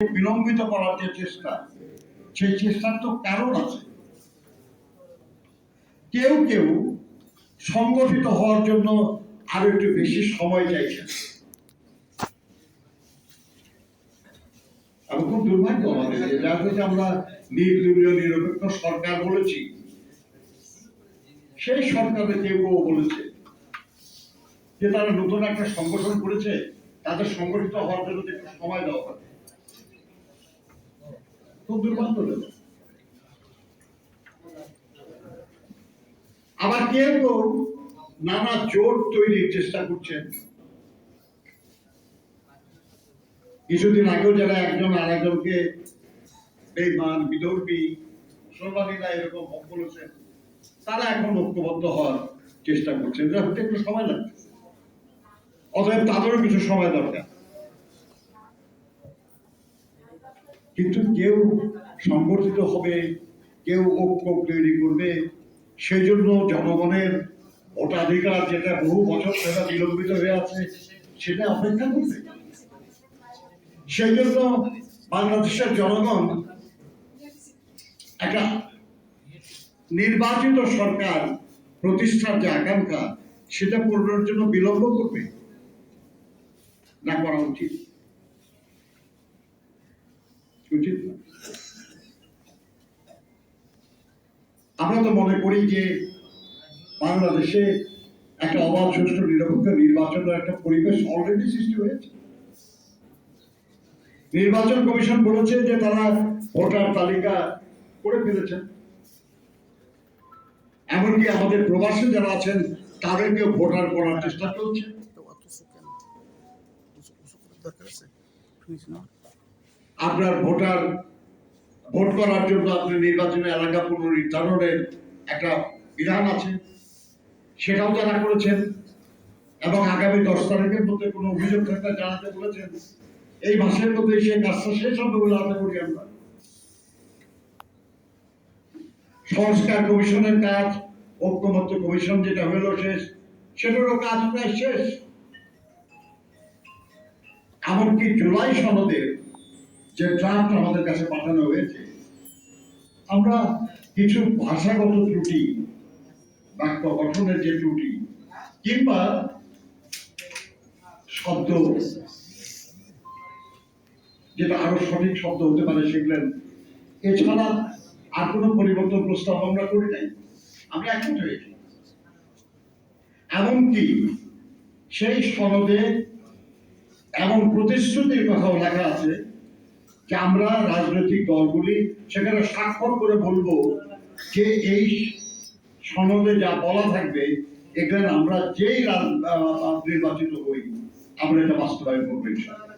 বিলম্বিত করার যে চেষ্টা, সেই চেষ্টার তো কারণ আছে। কেউ কেউ সংগঠিত হওয়ার জন্য আরও একটু বেশি সময় চাইছেন। আমি খুব দুর্ভাগ্য আমাদের আমরা নির্দলীয় নিরপেক্ষ সরকার বলেছি। সেই সরকারের কেউ কেউ বলেছে যে তারা নতুন একটা সংগঠন করেছে, তাদের সংগঠিত হওয়ার জন্য সময় দেওয়া হবে। খুব আবার কেউ কেউ নানা জোট তৈরির চেষ্টা করছেন। কিছুদিন আগেও যারা একজন আর একজনকে বেমান বিদর্ভী সোনালীরা এরকম বলেছেন, তারা এখন ঐক্যবদ্ধ হওয়ার চেষ্টা করছেন। এটা হতে একটু সময় লাগবে। অতএব তাদেরও কিছু সময় দরকার। কিন্তু কেউ সংগঠিত হবে, কেউ ঐক্য তৈরি করবে সেই জন্য জনগণের ভোটাধিকার যেটা বহু বছর ধরে বিলম্বিত হয়ে আছে, সেটা অপেক্ষা করবে সেই জন্য বাংলাদেশের জনগণ একটা নির্বাচিত সরকার প্রতিষ্ঠার যে আকাঙ্ক্ষা, সেটা পূরণের জন্য বিলম্ব করবে, না করা উচিত। উচিত। আমরা তো মনে করি যে বাংলাদেশে একটা অবাধ, সুষ্ঠু, নিরপেক্ষ নির্বাচনের একটা পরিবেশ অলরেডি সৃষ্টি হয়েছে। নির্বাচন কমিশন বলেছে যে তারা ভোটার তালিকা করে ফেলেছেন। এমনকি আমাদের প্রবাসী যারা আছেন, তাদেরকেও ভোটার করার চেষ্টা চলছে। আপনার ভোটার, ভোট করার জন্য আপনি নির্বাচনী এলাকা পুনর্নির্ধারণের একটা বিধান আছে। সেটাও তারা করেছেন এবং আগামী দশ তারিখের মধ্যে কোনো অভিযোগ থাকলে জানাতে বলেছেন। এই মাসের মধ্যে সেই কাজটা শেষ হবে বলে আশা করি আমরা। সংস্কার কমিশনের কাজ, ঐক্যমত্য কমিশন যেটা হলো শেষ, সেটারও কাজ প্রায় শেষ। এমনকি জুলাই সনদের যে ড্রাফট আমাদের কাছে পাঠানো হয়েছে, আমরা কিছু ভাষাগত ত্রুটি, বাক্য গঠনের যে ত্রুটি, কিংবা শব্দ, যেটা আরও সঠিক শব্দ হতে পারে সেগুলেন এছাড়া আর কোনো পরিবর্তন প্রস্তাব আমরা করি নাই। আমরা একমত হয়েছি। এমনকি সেই সনদে এমন প্রতিশ্রুতির কথাও লেখা আছে যে আমরা রাজনৈতিক দলগুলি সেখানে স্বাক্ষর করে বলব যে এই সনদে যা বলা থাকবে, এখানে আমরা যেই নির্বাচিত হই, আমরা এটা বাস্তবায়ন করব ইনশাআল্লাহ।